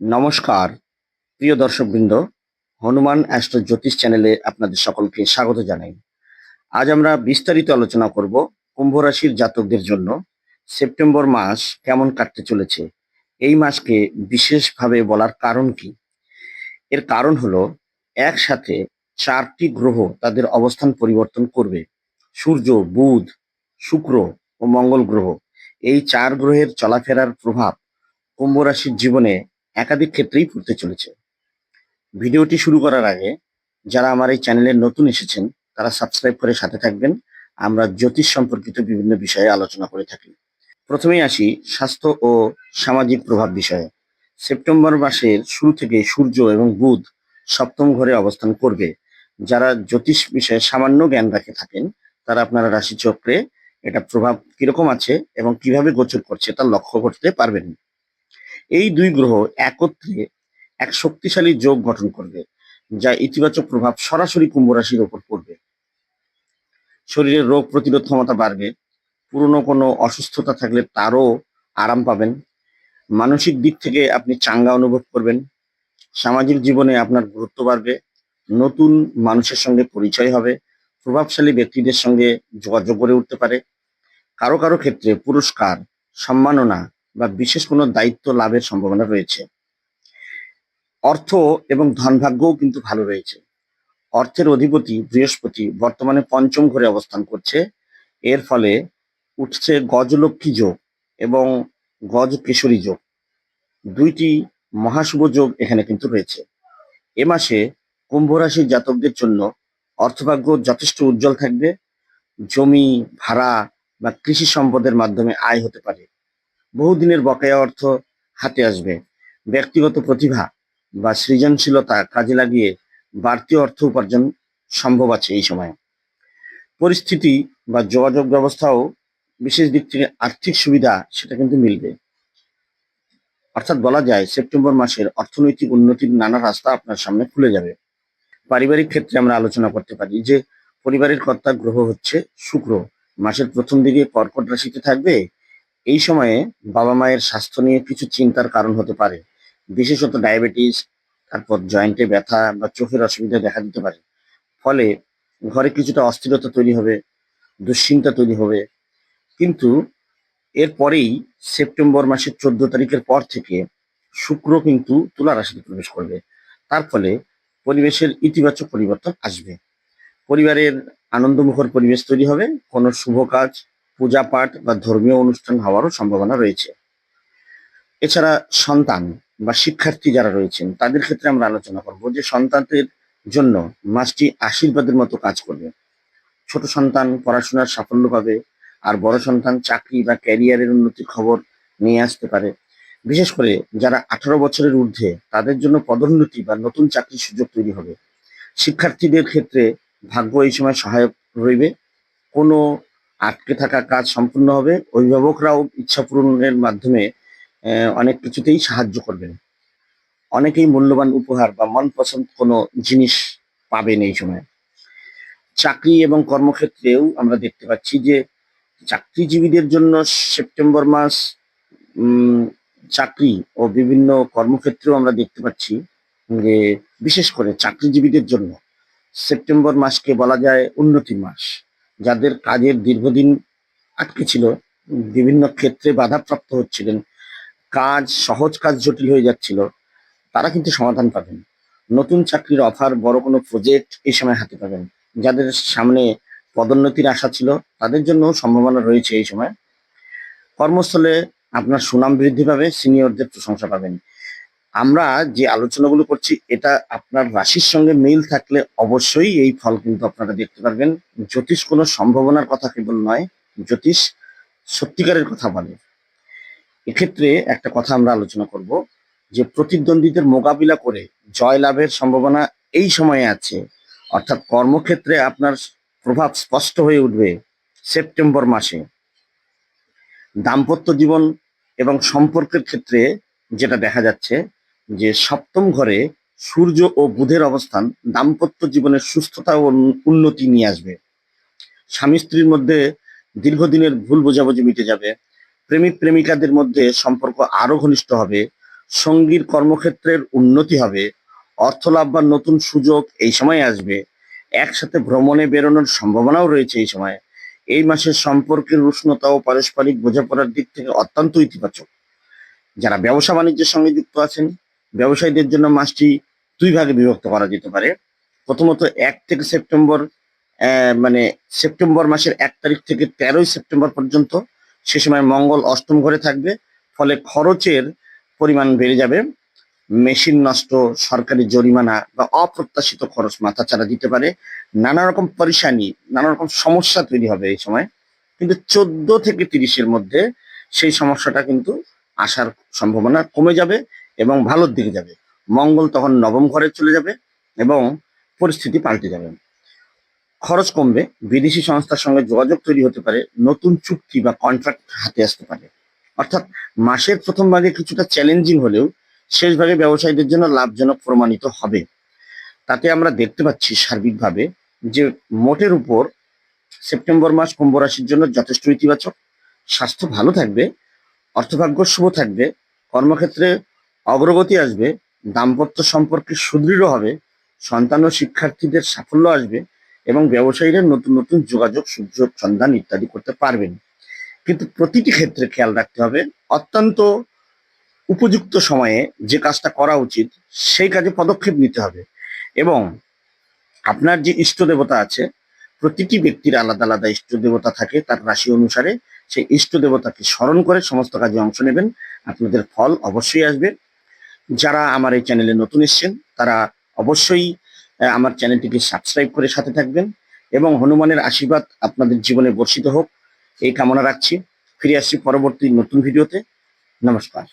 নমস্কার, প্রিয় দর্শকবৃন্দ, হনুমান অ্যাস্ট্রো জ্যোতিষ চ্যানেলে আপনাদের সকলকে স্বাগত জানাই। আজ আমরা বিস্তারিত আলোচনা করব কুম্ভ রাশির জাতকদের জন্য, সেপ্টেম্বর মাস কেমন কাটতে চলেছে, এই মাসকে বিশেষভাবে বলার কারণ কি? এর কারণ হলো, একসাথে চারটি গ্রহ তাদের অবস্থান পরিবর্তন করবে, সূর্য, বুধ, শুক্র ও মঙ্গল গ্রহ। এই চার গ্রহের চলাফেরার প্রভাব কুম্ভ রাশির জীবনে একাধিক ক্ষেত্রেই পড়তে চলেছে। ভিডিওটি শুরু করার আগে, যারা আমার এই চ্যানেলে নতুন এসেছেন, তারা সাবস্ক্রাইব করে সাথে থাকবেন। আমরা জ্যোতিষ সম্পর্কিত বিভিন্ন বিষয়ে আলোচনা করে থাকি। প্রথমেই আসি স্বাস্থ্য ও সামাজিক প্রভাব বিষয়ে। সেপ্টেম্বর মাসের শুরু থেকে সূর্য এবং বুধ সপ্তম ঘরে অবস্থান করবে। যারা জ্যোতিষ বিষয়ে সামান্য জ্ঞান রাখে থাকেন, তারা আপনারা রাশিচক্রে এটা প্রভাব কীরকম আছে এবং কীভাবে গোচর করছে তা লক্ষ্য করতে পারবেন। এই দুই গ্রহ একত্রে এক শক্তিশালী যোগ গঠন করবে, যা ইতিবাচক প্রভাব সরাসরি কুম্ভ রাশির ওপর পড়বে। শরীরের রোগ প্রতিরোধ ক্ষমতা বাড়বে, পুরনো কোনো অসুস্থতা থাকলে তারও আরাম পাবেন। মানসিক দিক থেকে আপনি চাঙ্গা অনুভব করবেন। সামাজিক জীবনে আপনার গুরুত্ব বাড়বে, নতুন মানুষের সঙ্গে পরিচয় হবে, প্রভাবশালী ব্যক্তিদের সঙ্গে যোগাযোগ করে উঠতে পারে। কারও কারও ক্ষেত্রে পুরস্কার, সম্মাননা বা বিশেষ কোনো দায়িত্ব লাভের সম্ভাবনা রয়েছে। অর্থ এবং ধনভাগ্যও কিন্তু ভালো রয়েছে। অর্থের অধিপতি বৃহস্পতি বর্তমানে পঞ্চম ঘরে অবস্থান করছে। এর ফলে উঠছে গজলক্ষ্মী যোগ এবং গজ কেশরী যোগ। দুইটি মহাশুভ যোগ এখানে কিন্তু রয়েছে। এ মাসে কুম্ভ রাশির জাতকদের জন্য অর্থভাগ্য যথেষ্ট উজ্জ্বল থাকবে। জমি, ভাড়া বা কৃষি সম্পদের মাধ্যমে আয় হতে পারে। বহুদিনের বকেয়া অর্থ হাতে আসবে। ব্যক্তিগত প্রতিভা বা সৃজনশীলতা কাজে লাগিয়ে বাড়তি অর্থ উপার্জন সম্ভব আছে এই সময়ে। পরিস্থিতি বা যোগাযোগ ব্যবস্থাও বিশেষ দিক থেকে আর্থিক সুবিধা সেটা কিন্তু মিলবে। অর্থাৎ বলা যায়, সেপ্টেম্বর মাসের অর্থনৈতিক উন্নতির নানা রাস্তা আপনার সামনে খুলে যাবে। পারিবারিক ক্ষেত্রে আমরা আলোচনা করতে পারি যে, পরিবারের কর্তা গ্রহ হচ্ছে শুক্র। মাসের প্রথম দিকে কর্কট রাশিতে থাকবে এই সময়ে বাবা মায়ের স্বাস্থ্য নিয়ে কিছু চিন্তার কারণ হতে পারে। বিশেষত ডায়াবেটিস, তারপর জয়েন্টে ব্যথা বা চোখের অসুবিধা দেখা দিতে পারে। ফলে ঘরে কিছুটা অস্থিরতা তৈরি হবে, দুশ্চিন্তা তৈরি হবে। কিন্তু এরপরেই সেপ্টেম্বর মাসের চোদ্দ তারিখের পর থেকে শুক্র কিন্তু তুলা রাশিতে প্রবেশ করবে। তার ফলে পরিবেশের ইতিবাচক পরিবর্তন আসবে। পরিবারের আনন্দমুখর পরিবেশ তৈরি হবে, কোনো শুভ কাজ পূজা পাঠ বা ধর্মীয় অনুষ্ঠান হওয়ারও সম্ভাবনা রয়েছে। এছাড়া সন্তান বা শিক্ষার্থী যারা রয়েছেন, তাদের ক্ষেত্রে আমরা আলোচনা করব যে সন্তানদের জন্য মাসটি আশীর্বাদের মতো কাজ করবে। ছোট সন্তান পড়াশোনার সাফল্য পাবে আর বড় সন্তান চাকরি বা ক্যারিয়ারের উন্নতির খবর নিয়ে আসতে পারে। বিশেষ করে যারা আঠারো বছরের ঊর্ধ্বে, তাদের জন্য পদোন্নতি বা নতুন চাকরির সুযোগ তৈরি হবে। শিক্ষার্থীদের ক্ষেত্রে ভাগ্য এই সময় সহায়ক রইবে। কোনো আটকে থাকা কাজ সম্পূর্ণ হবে। অভিভাবকরাও ইচ্ছা পূরণের মাধ্যমে অনেক কিছুতেই সাহায্য করবেন। অনেকেই মূল্যবান উপহার বা মনপসন্দ কোনো জিনিস পাবেন এই সময়। চাকরি এবং কর্মক্ষেত্রেও আমরা দেখতে পাচ্ছি যে, চাকরিজীবীদের জন্য সেপ্টেম্বর মাস চাকরি ও বিভিন্ন কর্মক্ষেত্রেও আমরা দেখতে পাচ্ছি যে, বিশেষ করে চাকরিজীবীদের জন্য সেপ্টেম্বর মাসকে বলা যায় উন্নতি মাস। যাদের কাজের দীর্ঘদিন আটকে ছিল, বিভিন্ন ক্ষেত্রে বাধাপ্রাপ্ত হচ্ছিলেন, কাজ, সহজ কাজ জটিল হয়ে যাচ্ছিল, তারা কিন্তু সমাধান পাবেন। নতুন চাকরির অফার, বড় কোনো প্রজেক্ট এই সময় হাতে পাবেন। যাদের সামনে পদোন্নতির আশা ছিল, তাদের জন্য সম্ভাবনা রয়েছে এই সময়। কর্মস্থলে আপনার সুনাম বৃদ্ধি পাবে সিনিয়রদের প্রশংসা পাবেন। আমরা যে আলোচনাগুলো করছি, এটা আপনার রাশির সঙ্গে মিল থাকলে অবশ্যই এই ফল কিন্তু আপনারা দেখতে পারবেন। জ্যোতিষ কোনো সম্ভাবনার কথা কেবল নয়, জ্যোতিষ সত্যিকারের কথা বলে। এক্ষেত্রে একটা কথা আমরা আলোচনা করব, যে প্রতিদ্বন্দ্বীদের মোকাবিলা করে জয় লাভের সম্ভাবনা এই সময়ে আছে। অর্থাৎ কর্মক্ষেত্রে আপনার প্রভাব স্পষ্ট হয়ে উঠবে সেপ্টেম্বর মাসে। দাম্পত্য জীবন এবং সম্পর্কের ক্ষেত্রে যেটা দেখা যাচ্ছে যে সপ্তম ঘরে সূর্য ও বুধের অবস্থান দাম্পত্য জীবনের সুস্থতা ও উন্নতি নিয়ে আসবে। স্বামী স্ত্রীর মধ্যে দীর্ঘদিনের ভুল বোঝাবুঝি মিটে যাবে। প্রেমিক প্রেমিকাদের মধ্যে সম্পর্ক আরও ঘনিষ্ঠ হবে। সঙ্গীর কর্মক্ষেত্রের উন্নতি হবে। অর্থ লাভ বা নতুন সুযোগ এই সময় আসবে। একসাথে ভ্রমণে বেরোনোর সম্ভাবনাও রয়েছে এই সময়। এই মাসের সম্পর্কের উষ্ণতা ও পারস্পরিক বোঝাপড়ার দিক থেকে অত্যন্ত ইতিবাচক। যারা ব্যবসা বাণিজ্যের সঙ্গে যুক্ত আছেন ব্যবসায়ীদের জন্য মাসটি দুই ভাগে বিভক্ত করা যেতে পারে। প্রথমত এক থেকে সেপ্টেম্বর মানে সেপ্টেম্বর মাসের এক তারিখ থেকে তেরোই সেপ্টেম্বর পর্যন্ত সে সময় মঙ্গল অষ্টম ঘরে থাকবে, ফলে খরচের পরিমাণ বেড়ে যাবে। মেশিন নষ্ট, সরকারি জরিমানা বা অপ্রত্যাশিত খরচ মাথাচাড়া দিতে পারে। নানা রকম পরিশানি নানা রকম সমস্যা তৈরি হবে এই সময়। কিন্তু চোদ্দ থেকে তিরিশের মধ্যে সেই সমস্যাটা কিন্তু আসার সম্ভাবনা কমে যাবে। এবং ভালোর দিকে যাবে। মঙ্গল তখন নবম ঘরে চলে যাবে এবং পরিস্থিতি পাল্টে যাবে। খরচ কমবে, বিদেশি সংস্থার সঙ্গে যোগাযোগ তৈরি হতে পারে, নতুন চুক্তি বা কন্ট্রাক্ট হাতে আসতে পারে। অর্থাৎ মাসের প্রথম ভাগে কিছুটা চ্যালেঞ্জিং হলেও শেষ ভাগে ব্যবসায়ীদের জন্য লাভজনক প্রমাণিত হবে। তাতে আমরা দেখতে পাচ্ছি সার্বিকভাবে যে মোটের উপর সেপ্টেম্বর মাস কুম্ভ রাশির জন্য যথেষ্ট ইতিবাচক। স্বাস্থ্য ভালো থাকবে, অর্থভাগ্য শুভ থাকবে, কর্মক্ষেত্রে অগ্রগতি আসবে, দাম্পত্য সম্পর্কে সুদৃঢ় হবে, সন্তান ও শিক্ষার্থীদের সাফল্য আসবে এবং ব্যবসায়ীরা নতুন নতুন যোগাযোগ, সুযোগ, সন্ধান ইত্যাদি করতে পারবেন। কিন্তু প্রতিটি ক্ষেত্রে খেয়াল রাখতে হবে, অত্যন্ত উপযুক্ত সময়ে যে কাজটা করা উচিত, সেই কাজে পদক্ষেপ নিতে হবে এবং আপনার যে ইষ্ট দেবতা আছে, প্রতিটি ব্যক্তির আলাদা আলাদা ইষ্ট দেবতা থাকে, তার রাশি অনুসারে সেই ইষ্ট দেবতাকে স্মরণ করে সমস্ত কাজে অংশ নেবেন। আপনাদের ফল অবশ্যই আসবে। যারা আমার এই চ্যানেলে নতুন এসছেন, তারা অবশ্যই আমার চ্যানেলটিকে সাবস্ক্রাইব করে সাথে থাকবেন এবং হনুমানের আশীর্বাদ আপনাদের জীবনে বর্ষিত হোক, এই কামনা রাখছি। ফিরে আসছি পরবর্তী নতুন ভিডিওতে। নমস্কার।